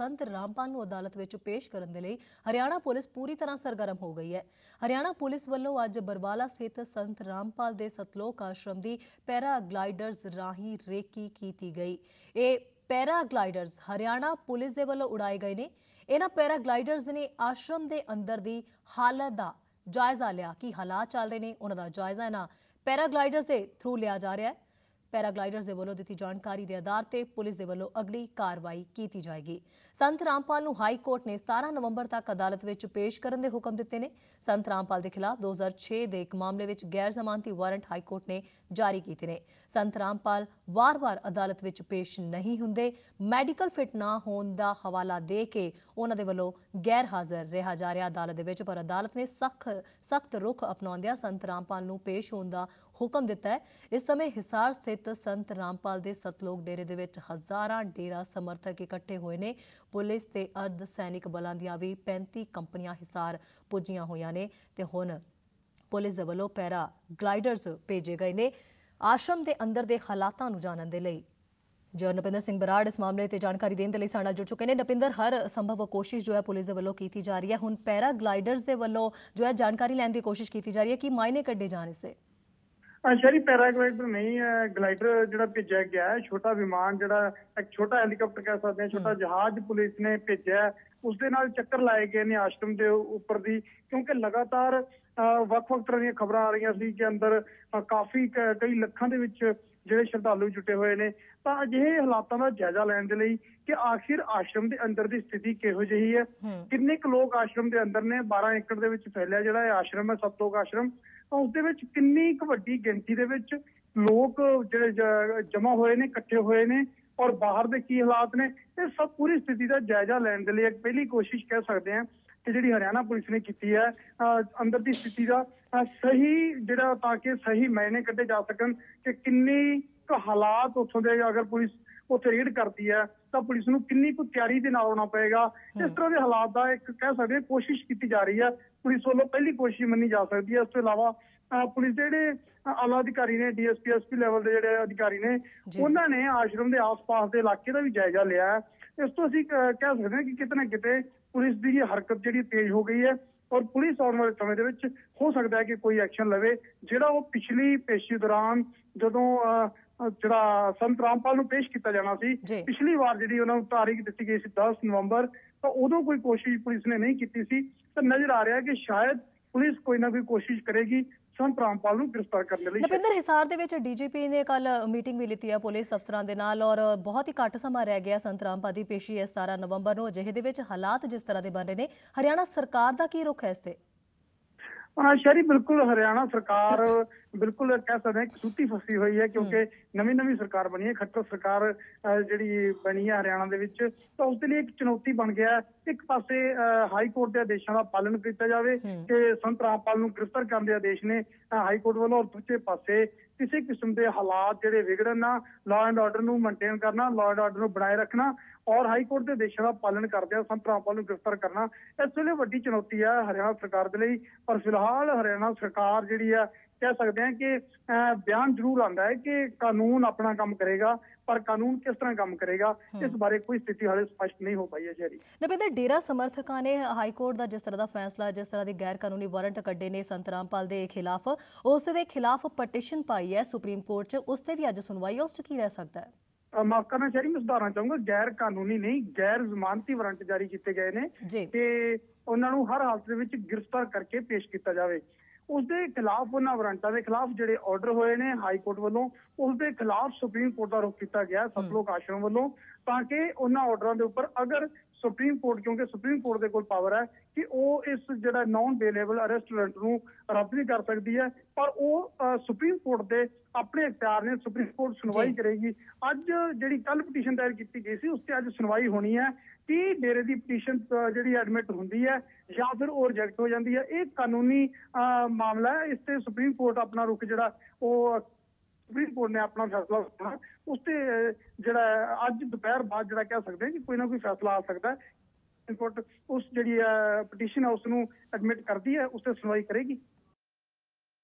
ਸੰਤ ਰਾਮਪਾਲ ਨੂੰ ਅਦਾਲਤ ਵਿੱਚ ਪੇਸ਼ ਕਰਨ ਦੇ ਲਈ ਹਰਿਆਣਾ ਪੁਲਿਸ ਪੂਰੀ ਤਰ੍ਹਾਂ ਸਰਗਰਮ ਹੋ ਗਈ ਹੈ। ਹਰਿਆਣਾ ਪੁਲਿਸ ਵੱਲੋਂ ਅੱਜ ਬਰਵਾਲਾ ਸਥਿਤ ਸੰਤ ਰਾਮਪਾਲ ਦੇ ਸਤਲੋਕ ਆਸ਼ਰਮ ਦੀ ਪੈਰਾਗਲਾਈਡਰਜ਼ ਰਾਹੀਂ ਰੇਕੀ ਕੀਤੀ ਗਈ। ਇਹ ਪੈਰਾਗਲਾਈਡਰਜ਼ ਹਰਿਆਣਾ ਪੁਲਿਸ ਦੇ ਵੱਲੋਂ ਉਡਾਏ ਗਏ ਨੇ। ਇਹਨਾਂ ਪੈਰਾਗਲਾਈਡਰਜ਼ ਨੇ ਆਸ਼ਰਮ ਦੇ ਅੰਦਰ ਦੀ ਹਾਲਤ ਦਾ ਜਾਇਜ਼ਾ ਲਿਆ। ਕਿ ਹਾਲਾਤ ਚੱਲ ਰਹੇ ਨੇ? ਉਹਨਾਂ ਦਾ ਜਾਇਜ਼ਾ ਇਹਨਾਂ ਪੈਰਾਗਲਾਈਡਰਜ਼ ਦੇ ਥਰੂ ਲਿਆ ਜਾ ਰਿਹਾ ਹੈ। ਪੈਰਾਗਲਾਈਡਰਜ਼ ਦੇ ਵੱਲੋਂ ਦਿੱਤੀ ਜਾਣਕਾਰੀ ਦੇ ਆਧਾਰ ਤੇ ਪੁਲਿਸ ਦੇ ਵੱਲੋਂ ਅਗਲੀ ਕਾਰਵਾਈ ਕੀਤੀ ਜਾਏਗੀ। ਸੰਤ ਰਾਮਪਾਲ ਨੂੰ ਹਾਈ ਕੋਰਟ ਨੇ 17 ਨਵੰਬਰ ਤੱਕ ਅਦਾਲਤ ਵਿੱਚ ਪੇਸ਼ ਕਰਨ ਦੇ ਹੁਕਮ ਦਿੱਤੇ ਨੇ। ਸੰਤ ਰਾਮਪਾਲ ਦੇ ਖਿਲਾਫ 2006 ਦੇ ਇੱਕ ਮਾਮਲੇ ਵਿੱਚ ਗੈਰ ਜ਼ਮਾਨਤੀ ਵਾਰੰਟ ਹਾਈ ਕੋਰਟ ਨੇ ਜਾਰੀ ਕੀਤੇ ਨੇ। ਸੰਤ ਰਾਮਪਾਲ ਵਾਰ-ਵਾਰ ਅਦਾਲਤ ਵਿੱਚ ਪੇਸ਼ ਨਹੀਂ ਹੁੰਦੇ। ਮੈਡੀਕਲ ਫਿਟ ਨਾ ਹੋਣ ਦਾ ਹਵਾਲਾ ਦੇ ਕੇ ਉਹਨਾਂ ਦੇ ਵੱਲੋਂ ਗੈਰ ਹਾਜ਼ਰ ਰਿਹਾ ਜਾ ਰਿਹਾ ਅਦਾਲਤ ਦੇ ਵਿੱਚ, ਪਰ ਅਦਾਲਤ ਨੇ ਸਖਤ ਸਖਤ ਰੁਖ ਅਪਣਾਉਂਦਿਆਂ ਸੰਤ ਰਾਮਪਾਲ ਨੂੰ ਪੇਸ਼ ਹੋਣ ਦਾ ਹੁਕਮ ਦਿੱਤਾ ਹੈ। ਇਸ ਸਮੇਂ ਹਿਸਾਰ ਸਥਿਤ ਸੰਤ ਰਾਮਪਾਲ ਦੇ ਸਤਲੋਕ ਡੇਰੇ ਦੇ ਵਿੱਚ ਹਜ਼ਾਰਾਂ ਡੇਰਾ ਸਮਰਥਕ ਇਕੱਠੇ ਹੋਏ ਨੇ। ਪੁਲਿਸ ਤੇ ਅਰਧ ਸੈਨਿਕ ਬਲਾਂ ਦੀਆਂ ਵੀ 35 ਕੰਪਨੀਆਂ ਹਿਸਾਰ ਪੁੱਜੀਆਂ ਹੋਈਆਂ ਨੇ ਤੇ ਹੁਣ ਪੁਲਿਸ ਦੇ ਵੱਲੋਂ ਪੈਰਾ ਗਲਾਈਡਰਸ ਭੇਜੇ ਗਏ ਨੇ ਆਸ਼ਰਮ ਦੇ ਅੰਦਰ ਦੇ ਹਾਲਾਤਾਂ ਨੂੰ ਜਾਣਨ ਦੇ ਲਈ। ਜੋ ਨਪਿੰਦਰ ਸਿੰਘ ਬਰਾੜ ਇਸ ਮਾਮਲੇ ਤੇ ਜਾਣਕਾਰੀ ਦੇਣ ਦੇ ਲਈ ਸਾਡੇ ਨਾਲ ਜੁੜ ਚੁੱਕੇ ਨੇ। ਨਪਿੰਦਰ, ਹਰ ਸੰਭਵ ਕੋਸ਼ਿਸ਼ ਜੋ ਹੈ ਪੁਲਿਸ ਦੇ ਵੱਲੋਂ ਕੀਤੀ ਜਾ ਰਹੀ ਹੈ। ਹੁਣ ਪੈਰਾ ਗਲਾਈਡਰਸ ਦੇ ਵੱਲੋਂ ਜੋ ਹੈ ਜਾਣਕਾਰੀ ਲੈਣ ਦੀ ਕੋਸ਼ਿਸ਼ ਕੀਤੀ ਜਾ ਰਹੀ ਹੈ ਕਿ ਮਾਇਨੇ ਕੱਢੇ ਜਾਣ ਇਸ ਦੇ। ਸ਼ਰੀ ਪੈਰਾਗਲਾਈਡਰ ਨਹੀਂ ਹੈ ਗਲਾਈਡਰ ਜਿਹੜਾ ਭੇਜਿਆ ਗਿਆ ਹੈ ਛੋਟਾ ਵਿਮਾਨ ਜਿਹੜਾ ਇੱਕ ਛੋਟਾ ਹੈਲੀਕਾਪਟਰ ਕਹਿ ਸਕਦੇ ਹਾਂ ਛੋਟਾ ਜਹਾਜ਼ ਪੁਲਿਸ ਨੇ ਭੇਜਿਆ। ਉਸ ਦੇ ਨਾਲ ਚੱਕਰ ਲਾਏ ਗਏ ਨੇ ਆਸ਼ਰਮ ਦੇ ਉੱਪਰ ਦੀ ਕਿਉਂਕਿ ਲਗਾਤਾਰ ਵੱਖ-ਵੱਖ ਤਰ੍ਹਾਂ ਦੀਆਂ ਖਬਰਾਂ ਆ ਰਹੀਆਂ ਸੀ ਕਿ ਅੰਦਰ ਕਾਫੀ ਕਈ ਲੱਖਾਂ ਦੇ ਵਿੱਚ ਜਿਹੜੇ ਸ਼ਰਧਾਲੂ ਜੁਟੇ ਹੋਏ ਨੇ ਤਾਂ ਅਜਿਹੇ ਹਾਲਾਤਾਂ ਦਾ ਜਾਇਜ਼ਾ ਲੈਣ ਦੇ ਲਈ ਕਿ ਆਖਿਰ ਆਸ਼ਰਮ ਦੇ ਅੰਦਰ ਦੀ ਸਥਿਤੀ ਕਿਹੋ ਜਿਹੀ ਹੈ? ਕਿੰਨੇ ਕੁ ਲੋਕ ਆਸ਼ਰਮ ਦੇ ਅੰਦਰ ਨੇ? 12 ਏਕੜ ਦੇ ਵਿੱਚ ਫੈਲਿਆ ਜਿਹੜਾ ਇਹ ਆਸ਼ਰਮ ਹੈ ਸਤਲੋਕ ਆਸ਼ਰਮ। ਤਾਂ ਉਸ ਦੇ ਵਿੱਚ ਕਿੰਨੀ ਕੁ ਵੱਡੀ ਗਿਣਤੀ ਦੇ ਵਿੱਚ ਲੋਕ ਜਿਹੜੇ ਜਮਾ ਹੋਏ ਨੇ ਇਕੱਠੇ ਹੋਏ ਨੇ ਔਰ ਬਾਹਰ ਦੇ ਕੀ ਹਾਲਾਤ ਨੇ? ਇਹ ਸਭ ਪੂਰੀ ਸਥਿਤੀ ਦਾ ਜਾਇਜ਼ਾ ਲੈਣ ਦੇ ਲਈ ਇੱਕ ਪਹਿਲੀ ਕੋਸ਼ਿਸ਼ ਕਹਿ ਸਕਦੇ ਹਾਂ ਕਿ ਜਿਹੜੀ ਹਰਿਆਣਾ ਪੁਲਿਸ ਨੇ ਕੀਤੀ ਹੈ ਅੰਦਰ ਦੀ ਸਥਿਤੀ ਦਾ ਸਹੀ ਜਿਹੜਾ ਤਾਂ ਕਿ ਸਹੀ ਮਾਇਨੇ ਕੱਢੇ ਜਾ ਸਕਣ ਕਿ ਕਿੰਨੀ ਕੁ ਹਾਲਾਤ ਉੱਥੋਂ ਦੇ ਅਗਰ ਪੁਲਿਸ ਉੱਥੇ ਰੇਡ ਕਰਦੀ ਹੈ ਤਾਂ ਪੁਲਿਸ ਨੂੰ ਕਿੰਨੀ ਕੁ ਤਿਆਰੀ ਦੇ ਨਾਲ ਆਉਣਾ ਪਏਗਾ। ਇਸ ਤਰ੍ਹਾਂ ਦੇ ਹਾਲਾਤ ਦਾ ਇੱਕ ਕਹਿ ਸਕਦੇ ਕੋਸ਼ਿਸ਼ ਕੀਤੀ ਜਾ ਰਹੀ ਹੈ। ਪੁਲਿਸ ਵੱਲੋਂ ਪਹਿਲੀ ਕੋਸ਼ਿਸ਼ ਮੰਨੀ ਜਾ ਸਕਦੀ ਹੈ। ਇਸ ਤੋਂ ਇਲਾਵਾ ਪੁਲਿਸ ਦੇ ਜਿਹੜੇ ਆਲਾ ਅਧਿਕਾਰੀ ਨੇ ਡੀਐਸਪੀ ਐਸਪੀ ਲੈਵਲ ਦੇ ਜਿਹੜੇ ਅਧਿਕਾਰੀ ਨੇ। ਉਹਨਾਂ ਨੇ ਆਸ਼ਰਮ ਦੇ ਆਸ-ਪਾਸ ਦੇ ਇਲਾਕੇ ਦਾ ਵੀ ਜਾਇਜ਼ਾ ਲਿਆ ਇਸ ਤੋਂ ਅਸੀਂ ਕਹਿ ਸਕਦੇ ਹਾਂ ਕਿ ਕਿਤੇ ਨਾ ਕਿਤੇ ਪੁਲਿਸ ਦੀ ਇਹ ਹਰਕਤ ਜਿਹੜੀ ਤੇਜ਼ ਹੋ ਗਈ ਹੈ ਔਰ ਪੁਲਿਸ ਆਉਣ ਵਾਲੇ ਸਮੇਂ ਦੇ ਵਿੱਚ ਹੋ ਸਕਦਾ ਹੈ ਕਿ ਕੋਈ ਐਕਸ਼ਨ ਲਵੇ ਜਿਹੜਾ ਉਹ ਪਿਛਲੀ ਪੇਸ਼ੀ ਦੌਰਾਨ ਜਦੋਂ ਜਿਹੜਾ ਸੰਤ ਰਾਮਪਾਲ ਨੂੰ ਪੇਸ਼ ਕੀਤਾ ਜਾਣਾ ਸੀ। ਪਿਛਲੀ ਵਾਰ ਜਿਹੜੀ ਉਹਨਾਂ ਨੂੰ ਤਾਰੀਖ ਦਿੱਤੀ ਗਈ ਸੀ 10 ਨਵੰਬਰ ਤਾਂ ਉਦੋਂ ਕੋਈ ਕੋਸ਼ਿਸ਼ ਪੁਲਿਸ ਨੇ ਨਹੀਂ ਕੀਤੀ ਸੀ ਤਾਂ ਨਜ਼ਰ ਆ ਰਿਹਾ ਕਿ ਸ਼ਾਇਦ ਪੁਲਿਸ ਕੋਈ ਨਾ ਕੋਈ ਕੋਸ਼ਿਸ਼ ਕਰੇਗੀ ਸੰਤ ਰਾਮਪਾਲ ਨੂੰ ਗ੍ਰਿਫਤਾਰ ਕਰਨ ਲਈ ਨਪਿੰਦਰ ਹਿਸਾਰ ਦੇ ਵਿੱਚ ਡੀਜੀਪੀ ਨੇ ਕੱਲ ਮੀਟਿੰਗ ਵੀ ਲਿੱਤੀ ਹੈ ਪੁਲਿਸ ਅਫਸਰਾਂ ਦੇ ਨਾਲ ਔਰ ਬਹੁਤ ਹੀ ਘੱਟ ਸਮਾਂ ਰਹਿ ਗਿਆ ਸੰਤ ਰਾਮਪਾਲ ਦੀ ਪੇਸ਼ੀ ਹੈ 17 ਨਵੰਬਰ ਨੂੰ। ਅਜਿਹੇ ਦੇ ਵਿੱਚ ਹਾਲਾਤ ਜਿਸ ਤਰ੍ਹਾਂ ਦੇ ਬਣ ਰਹੇ ਨੇ ਹਰਿਆਣਾ ਸਰਕਾਰ ਦਾ ਕੀ ਰੁਖ ਹੈ ਇਸ ਤੇ? ਹਾਂ ਸ਼ਰੀ ਬਿਲਕੁਲ ਹਰਿਆਣਾ ਸਰਕਾਰ ਬਿਲਕੁਲ ਕਹਿ ਸਕਦੇ ਹਾਂ ਕਿ ਸੁੱਤੀ ਫਸੀ ਹੋਈ ਹੈ ਕਿਉਂਕਿ ਨਵੀਂ ਨਵੀਂ ਸਰਕਾਰ ਬਣੀ ਹੈ ਖੱਟਰ ਸਰਕਾਰ ਜਿਹੜੀ ਬਣੀ ਹੈ ਹਰਿਆਣਾ ਦੇ ਵਿੱਚ ਤਾਂ ਉਸ ਦੇ ਲਈ ਇੱਕ ਚੁਣੌਤੀ ਬਣ ਗਿਆ। ਇੱਕ ਪਾਸੇ ਹਾਈ ਕੋਰਟ ਦੇ ਆਦੇਸ਼ਾਂ ਦਾ ਪਾਲਣ ਕੀਤਾ ਜਾਵੇ। ਕਿ ਸੰਤ ਰਾਮਪਾਲ ਨੂੰ ਗ੍ਰਿਫਤਾਰ ਕਰਨ ਦੇ ਆਦੇਸ਼ ਨੇ ਹਾਈ ਕੋਰਟ ਵੱਲੋਂ ਔਰ ਦੂਜੇ ਪਾਸੇ ਕਿਸੇ ਕਿਸਮ ਦੇ ਹਾਲਾਤ ਜਿਹੜੇ ਵਿਗੜਨ ਨਾ ਲਾਅ ਐਂਡ ਆਰਡਰ ਨੂੰ ਮੇਨਟੇਨ ਕਰਨਾ ਲਾਅ ਐਂਡ ਆਰਡਰ ਨੂੰ ਬਣਾਏ ਰੱਖਣਾ ਔਰ ਹਾਈ ਕੋਰਟ ਦੇ ਆਦੇਸ਼ਾਂ ਦਾ ਪਾਲਣ ਕਰਦਿਆਂ ਸੰਤ ਰਾਮਪਾਲ ਨੂੰ ਗ੍ਰਿਫਤਾਰ ਕਰਨਾ ਇਸ ਵੇਲੇ ਵੱਡੀ ਚੁਣੌਤੀ ਹੈ ਹਰਿਆਣਾ ਸਰਕਾਰ ਦੇ ਲਈ ਪਰ ਫਿਲਹਾਲ ਹਰਿਆਣਾ ਸਰਕਾਰ ਜਿਹੜੀ ਹੈ ਕਹਿ ਸਕਦੇ ਹਾਂ ਕਿ ਬਿਆਨ ਜ਼ਰੂਰ ਆਂਦਾ ਹੈ ਕਿ ਕਾਨੂੰਨ ਆਪਣਾ ਕੰਮ ਕਰੇਗਾ ਪਰ ਕਾਨੂੰਨ ਕਿਸ ਤਰ੍ਹਾਂ ਕੰਮ ਕਰੇਗਾ ਇਸ ਬਾਰੇ ਕੋਈ ਸਥਿਤੀ ਹਾਲੇ ਸਪਸ਼ਟ ਨਹੀਂ ਹੋ ਪਾਈ ਹੈ ਸ਼ਹਿਰੀ ਨਪਿੰਦਰ ਡੇਰਾ ਸਮਰਥਕਾਂ ਨੇ ਹਾਈ ਕੋਰਟ ਦਾ ਜਿਸ ਤਰ੍ਹਾਂ ਦਾ ਫੈਸਲਾ ਜਿਸ ਤਰ੍ਹਾਂ ਦੀ ਗੈਰ ਕਾਨੂੰਨੀ ਵਾਰੰਟ ਕੱਢੇ ਨੇ ਸੰਤ ਰਾਮਪਾਲ ਦੇ ਖਿਲਾਫ ਉਸ ਦੇ ਖਿਲਾਫ ਪਟੀਸ਼ਨ ਪਾਈ ਹੈ ਸੁਪਰੀਮ ਕੋਰਟ 'ਚ ਉਸ ਤੇ ਵੀ ਅੱਜ ਸੁਣਵਾਈ ਹੈ ਉਸ 'ਚ ਕੀ ਰਹਿ ਸਕਦਾ ਹੈ? ਮਾਫ਼ ਕਰਨਾ ਸ਼ਹਿਰੀ ਮੈਂ ਸੁਧਾਰਨਾ ਚਾਹੂੰਗਾ ਗੈਰ ਕਾਨੂੰਨੀ ਨਹੀਂ ਗੈਰ ਜ਼ਮਾਨਤੀ ਵਾਰੰਟ ਜਾਰੀ ਕੀਤੇ ਗਏ ਨੇ ਕਿ ਉਹਨਾਂ ਨੂੰ ਹਰ ਹਾਲਤ ਦੇ ਵਿੱਚ ਗ੍ਰਿਫਤਾਰ ਕਰਕੇ ਪੇਸ਼ ਕੀਤਾ ਜਾਵੇ। ਉਸ ਦੇ ਖਿਲਾਫ ਉਹਨਾਂ ਵਾਰੰਟਾਂ ਦੇ ਖਿਲਾਫ ਜਿਹੜੇ ਆਰਡਰ ਹੋਏ ਨੇ ਹਾਈ ਕੋਰਟ ਵੱਲੋਂ ਉਸ ਦੇ ਖਿਲਾਫ ਸੁਪਰੀਮ ਕੋਰਟ ਦਾ ਰੁਖ ਕੀਤਾ ਗਿਆ ਸਤਲੋਕ ਆਸ਼ਰਮ ਵੱਲੋਂ ਤਾਂ ਕਿ ਉਹਨਾਂ ਆਰਡਰਾਂ ਦੇ ਉੱਪਰ ਅਗਰ ਸੁਪਰੀਮ ਕੋਰਟ ਕਿਉਂਕਿ ਸੁਪਰੀਮ ਕੋਰਟ ਦੇ ਕੋਲ ਪਾਵਰ ਹੈ ਕਿ ਉਹ ਇਸ ਜਿਹੜਾ ਨਾਨ ਬੇਲੇਬਲ ਅਰੈਸਟ ਵਾਰੰਟ ਨੂੰ ਰੱਦ ਵੀ ਕਰ ਸਕਦੀ ਹੈ। ਪਰ ਉਹ ਸੁਪਰੀਮ ਕੋਰਟ ਦੇ ਆਪਣੇ ਇਖਤਿਆਰ ਨੇ ਸੁਪਰੀਮ ਕੋਰਟ ਸੁਣਵਾਈ। ਕਰੇਗੀ। ਅੱਜ ਜਿਹੜੀ ਕੱਲ ਪਟੀਸ਼ਨ ਦਾਇਰ ਕੀਤੀ ਗਈ ਸੀ ਉਸ ਤੇ ਅੱਜ ਸੁਣਵਾਈ ਹੋਣੀ ਹੈ। ਕਿ ਡੇਰੇ ਦੀ ਪਟੀਸ਼ਨ ਜਿਹੜੀ ਐਡਮਿਟ ਹੁੰਦੀ ਹੈ ਜਾਂ ਫਿਰ ਉਹ ਰਿਜੈਕਟ ਹੋ ਜਾਂਦੀ ਹੈ। ਇਹ ਕਾਨੂੰਨੀ ਮਾਮਲਾ ਹੈ। ਇਸ ਤੇ ਸੁਪਰੀਮ ਕੋਰਟ ਆਪਣਾ ਰੁਖ ਜਿਹੜਾ ਉਹ ਸੁਪਰੀਮ ਕੋਰਟ ਨੇ ਆਪਣਾ ਫੈਸਲਾ ਸੁਣਾ ਉਸ ਤੇ ਜਿਹੜਾ ਅੱਜ ਦੁਪਹਿਰ ਬਾਅਦ ਜਿਹੜਾ ਕਹਿ ਸਕਦੇ ਹਾਂ ਕਿ ਕੋਈ ਨਾ ਕੋਈ ਫੈਸਲਾ ਆ ਸਕਦਾ ਹੈ। ਕੋਰਟ ਉਸ ਜਿਹੜੀ ਪਟੀਸ਼ਨ ਹੈ ਉਸ ਨੂੰ ਐਡਮਿਟ ਕਰਦੀ ਹੈ ਉਸ ਤੇ ਸੁਣਵਾਈ ਕਰੇਗੀ।